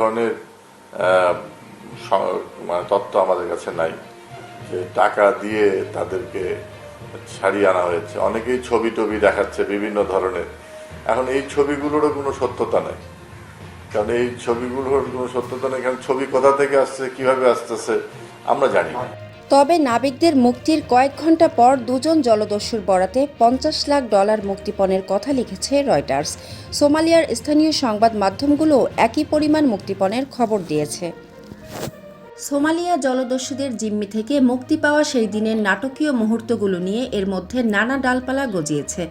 ধরনের মানে তথ্য আমাদের কাছে নাই। যে টাকা দিয়ে তাদেরকে ছাড়িয়ে আনা হয়েছে। অনেকেই ছবি টবি দেখাচ্ছে বিভিন্ন ধরনের। এখন এই ছবিগুলোরও কোনো সত্যতা নেই। কারণ এই ছবিগুলোর কোনো সত্যতা নেই। কারণ ছবি কোথা থেকে আসছে, কীভাবে আসতেছে, আমরা জানি না। তবে নাবিকদের মুক্তির কয়েক ঘণ্টা পর দুজন জলদস্যুর বরাতে পঞ্চাশ লাখ ডলার মুক্তিপণের কথা লিখেছে রয়টার্স। সোমালিয়ার স্থানীয় সংবাদ মাধ্যমগুলো একই পরিমাণ মুক্তিপণের খবর দিয়েছে। সোমালিয়া জলদস্যুদের জিম্মি থেকে মুক্তি পাওয়া সেই দিনের নাটকীয় মুহূর্তগুলো নিয়ে এর মধ্যে নানা ডালপালা গজিয়েছে।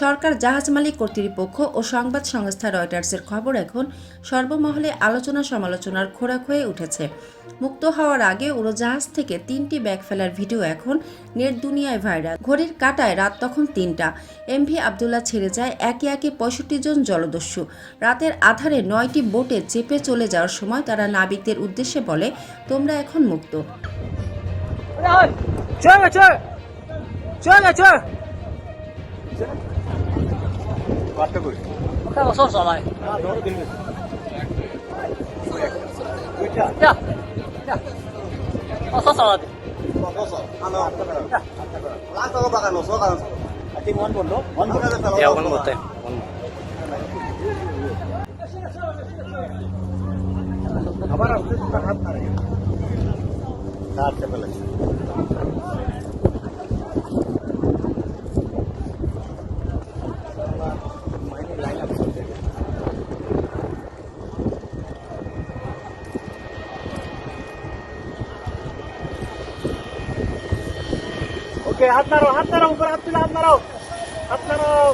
সরকার জাহাজ মালিক কর্তৃপক্ষ ও সংবাদ সংস্থা রয়টার্সের খবর এখন সর্বমহলে আলোচনা সমালোচনার খোরাক হয়ে উঠেছে। মুক্ত হওয়ার আগে উড়োজাহাজ থেকে তিনটি ব্যাগ ফেলার ভিডিও এখন নেট দুনিয়ায় ভাইরাল। ঘড়ির কাটায় রাত তখন তিনটা। এমভি আবদুল্লাহ ছেড়ে যায় একে একে পঁয়ষট্টি জন জলদস্যু। রাতের আধারে নয়টি বোটে চেপে চলে যাওয়ার সময় তারা নাবিকদের উদ্দেশ্যে বলে, তোমরা এখন মুক্ত। chơi mà chơi chơi sỏ này Ya Ya Oh sốt sỏ này I think one more, no? One more. Yeah, one more time. One more. Okay, হাত নাড়াও হাত নাড়াও উপরে হাত তুলে হাত নাড়াও হাত নাড়াও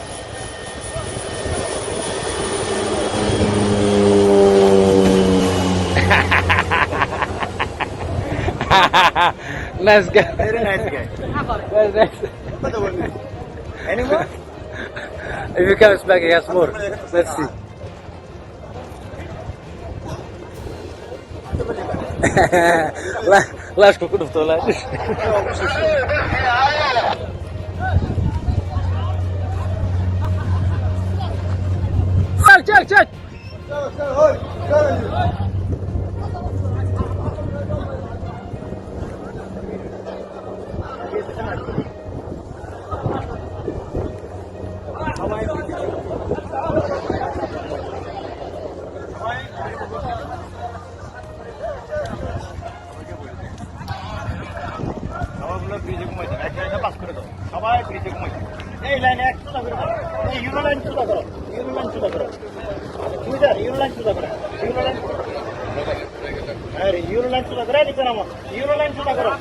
nice guy. Very nice guy. Very nice. Any more? If he comes back, he has more. Let's see. La- Last ko kudu to করে দাও সবাই ব্রিজে ঘুমাইছে এই লাইনে এক সোজা করে। এই, ইউরো লাইন সোজা করো। ইউরো লাইন সোজা করো। সুইজার ইউরো লাইন সোজা করো ইউরো লাইন আরে ইউরো লাইন সোজা করে নিচে নামো ইউরো লাইন সোজা করো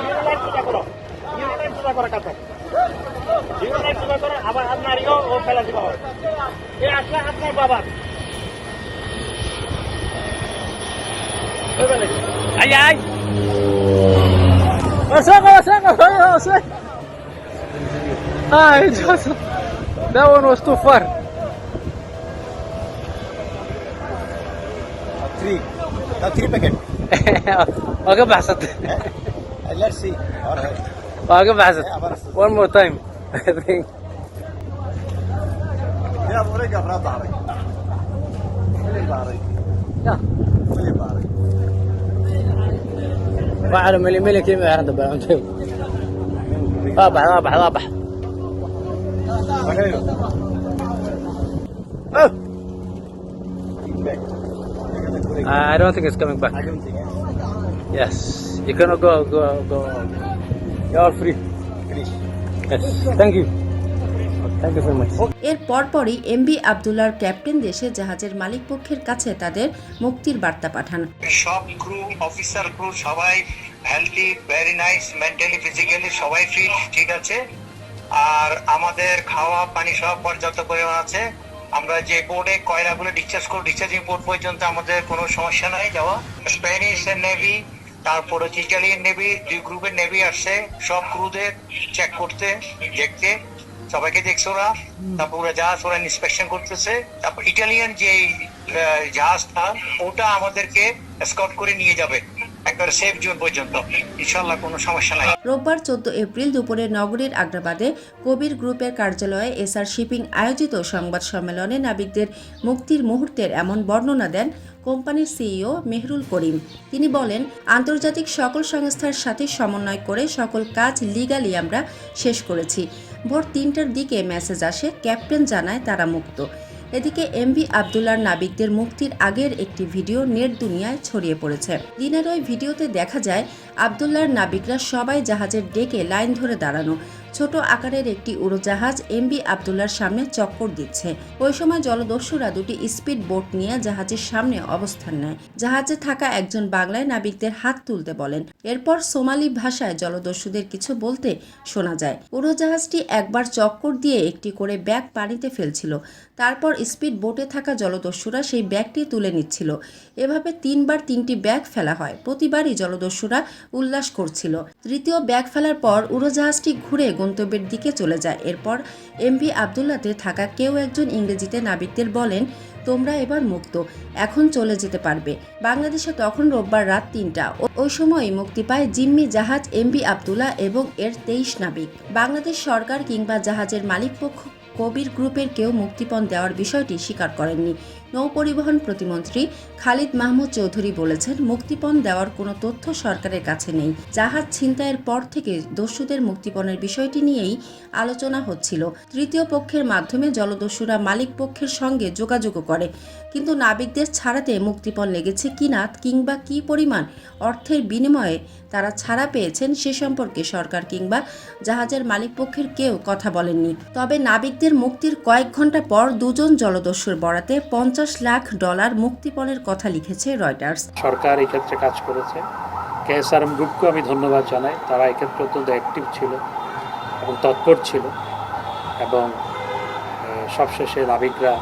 ইউরো লাইন সোজা করো ইউরো লাইন সোজা করো কাছে ইউরো লাইন সোজা করো আবার আপনার ইও ও ফেলা দিবা হয় এই আসলে আপনার বাবা Ay, ay. Masaka, masaka, masaka. Ay, just, that one was too far. 3 now 3 packet. Waga baxsatay let's see. Waga baxsatay one more time. يا ابو رجع برا ظهرك اللي بارك لا اللي بارك ما اعرف ملي ملي كيما اعرف دابا عند ضابح ضابح ضابح I don't think it's coming back. I don't think Yes, you cannot go, go, go. You're free. finish. Yes, thank you. Thank you very much. এর পরপরই MV আবদুল্লার captain দেশে জাহাজের মালিক পক্ষের কাছে তাদের মুক্তির বার্তা পাঠান সব ক্রু অফিসার ক্রু সবাই healthy very nice mentally physically সবাই ফিট ঠিক আছে আর আমাদের খাওয়া পানি সব পর্যাপ্ত পরিমাণ আছে আমরা যে বোর্ডে কয়লাগুলো ডিসচার্জ করব ডিসচার্জিং বোর্ড পর্যন্ত আমাদের কোনো সমস্যা নাই যাওয়া। স্প্যানিশ নেভি তারপর হচ্ছে ইটালিয়ান নেভি দুই গ্রুপের নেভি আসছে। সব ক্রুদের চেক করতে দেখতে। সবাইকে দেখছে ওরা। তারপর ওরা জাহাজ ওরা ইন্সপেকশন করতেছে। তারপর ইটালিয়ান যে জাহাজটা ওটা আমাদেরকে স্কট করে নিয়ে যাবে। সেফ জোন পর্যন্ত। ইনশাল্লাহ কোনো সমস্যা নাই। রোববার চোদ্দ এপ্রিল দুপুরে নগরীর আগ্রাবাদে কবির গ্রুপের কার্যালয়ে এসআর শিপিং আয়োজিত সংবাদ সম্মেলনে নাবিকদের মুক্তির মুহূর্তের এমন বর্ণনা দেন কোম্পানির সিইও মেহরুল করিম। তিনি বলেন, আন্তর্জাতিক সকল সংস্থার সাথে সমন্বয় করে সকল কাজ লিগালি আমরা শেষ করেছি। ভোর তিনটার দিকে মেসেজ আসে, ক্যাপ্টেন জানায় তারা মুক্ত। এদিকে এমভি আবদুল্লার নাবিকদের মুক্তির আগের একটি ভিডিও নেট দুনিয়ায় ছড়িয়ে পড়েছে। দিনের ওই ভিডিওতে দেখা যায়, আবদুল্লার নাবিকরা সবাই জাহাজের ডেকে লাইন ধরে দাঁড়ানো। ছোট আকারের একটি উড়োজাহাজ এমবি আবদুল্লার সামনে চক্কর দিচ্ছে। ওই সময় জলদস্যুরা দুটি স্পিড বোট নিয়ে জাহাজের সামনে অবস্থান নেয়। জাহাজে থাকা একজন বাংলায় নাবিকদের হাত তুলতে বলেন। এরপর সোমালি ভাষায় জলদস্যুদের কিছু বলতে শোনা যায়। উড়োজাহাজটি একবার চক্কর দিয়ে একটি করে ব্যাগ পানিতে ফেলছিল। তারপর স্পিড বোটে থাকা জলদস্যুরা সেই ব্যাগটি তুলে নিচ্ছিল। এভাবে তিনবার তিনটি ব্যাগ ফেলা হয়। প্রতিবারই জলদস্যুরা উল্লাস করছিল। তৃতীয় ব্যাগ ফেলার পর উড়োজাহাজটি ঘুরে গন্তব্যের দিকে চলে যায়। এরপর এমভি আবদুল্লাতে থাকা কেউ একজন ইংরেজিতে নাবিকদের বলেন, তোমরা এবার মুক্ত, এখন চলে যেতে পারবে। বাংলাদেশে তখন রোববার রাত তিনটা। ওই সময় মুক্তি পায় জিম্মি জাহাজ এমবি আবদুল্লাহ এবং এর তেইশ নাবিক। বাংলাদেশ সরকার কিংবা জাহাজের মালিকপক্ষ কবির গ্রুপের কেউ মুক্তিপণ দেওয়ার বিষয়টি স্বীকার করেননি। নৌপরিবহন প্রতিমন্ত্রী খালিদ মাহমুদ চৌধুরী বলেছেন, মুক্তিপণ দেওয়ার কোনো তথ্য সরকারের কাছে নেই। জাহাজ ছিনতাইয়ের পর থেকে দস্যুদের মুক্তিপণের বিষয়টি নিয়েই আলোচনা হচ্ছিল। তৃতীয় পক্ষের মাধ্যমে জলদস্যুরা মালিক পক্ষের সঙ্গে যোগাযোগও করে। কিন্তু নাবিকদের ছাড়াতে মুক্তিপণ লেগেছে কিনা কিংবা কী পরিমাণ অর্থের বিনিময়ে তারা ছাড়া পেয়েছেন সে সম্পর্কে সরকার কিংবা জাহাজের মালিকপক্ষের কেউ কথা বলেননি। তবে নাবিকদের মুক্তির কয়েক ঘণ্টা পর দুজন জলদস্যুর বরাতে পঞ্চাশ লাখ ডলার মুক্তিপণের কথা লিখেছে রয়টার্স। সরকার এই ক্ষেত্রে কাজ করেছে। কেএসআরএম গ্রুপকেও আমি ধন্যবাদ জানাই। তারা এক্ষেত্রে অত্যন্ত অ্যাক্টিভ ছিল এবং তৎপর ছিল এবং সবশেষে নাবিকরা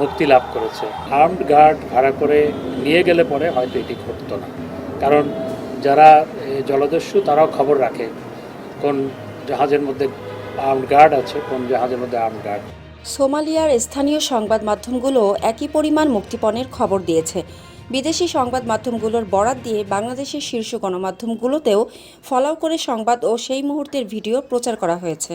মুক্তি লাভ করেছে। আর্মড গার্ড ভাড়া করে নিয়ে গেলে পরে হয়তো এটি ঘটতো না। কারণ যারা জলদস্যু তারাও খবর রাখে কোন জাহাজের মধ্যে আর্মড গার্ড আছে, কোন জাহাজের মধ্যে আর্মড গার্ড সোমালিয়ার স্থানীয় সংবাদ মাধ্যমগুলো একই পরিমাণ মুক্তিপণের খবর দিয়েছে। বিদেশি সংবাদ মাধ্যমগুলোর বরাত দিয়ে বাংলাদেশের শীর্ষ গণমাধ্যমগুলোতেও ফলাও করে সংবাদ ও সেই মুহূর্তের ভিডিও প্রচার করা হয়েছে।